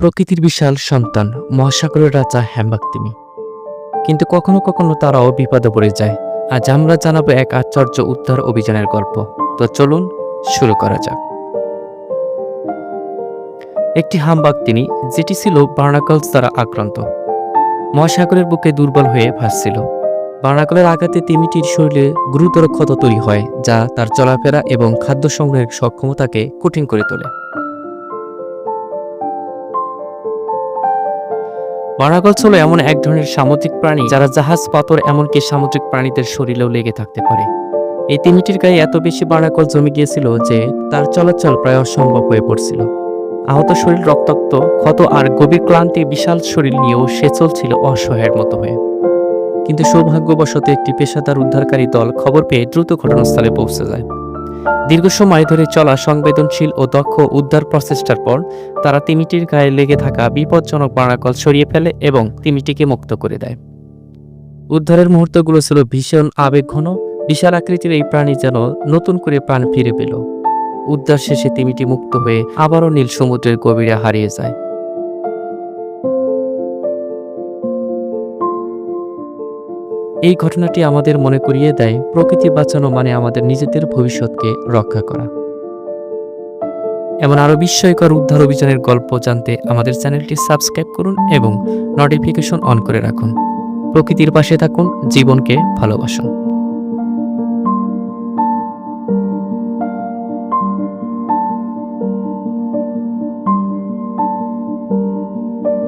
প্রকৃতির বিশাল সন্তান, মহাসাগরের রাজা হ্যাম্বাক তিমি কিন্তু কখনো কখনো তারাও বিপদে পড়ে যায়। আজ আমরা জানাব এক আশ্চর্য উদ্ধার অভিযানের গল্প। তো চলুন শুরু করা যাক। একটি হামবাক তিনি যেটি ছিল বার্নাকলস দ্বারা আক্রান্ত, মহাসাগরের বুকে দুর্বল হয়ে ভাসছিল। বার্নাকলের আঘাতে তিমিটির শরীরে গুরুতর ক্ষত তৈরি হয়, যা তার চলাফেরা এবং খাদ্য সংগ্রহের সক্ষমতাকে কঠিন করে তোলে। বারাগলস হলো এমন এক ধরনের সামুদ্রিক প্রাণী যারা জাহাজ, পাথর এমনকি সামুদ্রিক প্রাণীদের শরীরেও লেগে থাকতে পারে। এই তিনটির গায়ে এত বেশি বারাকল জমে গিয়েছিল যে তার চলাচল প্রায় অসম্ভব হয়ে পড়ছিল। আহত শরীর, রক্তাক্ত, ক্ষত আর গভীর ক্লান্তি বিশাল শরীর নিয়েও সে চলছিল অসহায়ের মতো হয়ে। কিন্তু সৌভাগ্যবশত একটি পেশাদার উদ্ধারকারী দল খবর পেয়ে দ্রুত ঘটনাস্থলে পৌঁছে যায়। দীর্ঘ সময় ধরে চলা সংবেদনশীল ও দক্ষ উদ্ধার প্রচেষ্টার পর, তারা তিমিটির গায়ে লেগে থাকা বিপজ্জনক বারাকল সরিয়ে ফেলে এবং তিমিটিকে মুক্ত করে দেয়। উদ্ধারের মুহূর্তগুলো ছিল ভীষণ আবেগঘন, বিশাল আকৃতির এই প্রাণী যেন নতুন করে প্রাণ ফিরে পেল। উদ্ধার শেষে তিমিটি মুক্ত হয়ে আবারও নীল সমুদ্রের গভীরে হারিয়ে যায়। এই ঘটনাটি আমাদের মনে করিয়ে দেয়, প্রকৃতি বাঁচানো মানে আমাদের নিজেদের ভবিষ্যৎকে রক্ষা করা। এমন আরও বিস্ময়কর উদ্ধার অভিযানের গল্প জানতে আমাদের চ্যানেলটি সাবস্ক্রাইব করুন এবং নোটিফিকেশন অন করে রাখুন। প্রকৃতির পাশে থাকুন, জীবনকে ভালোবাসুন।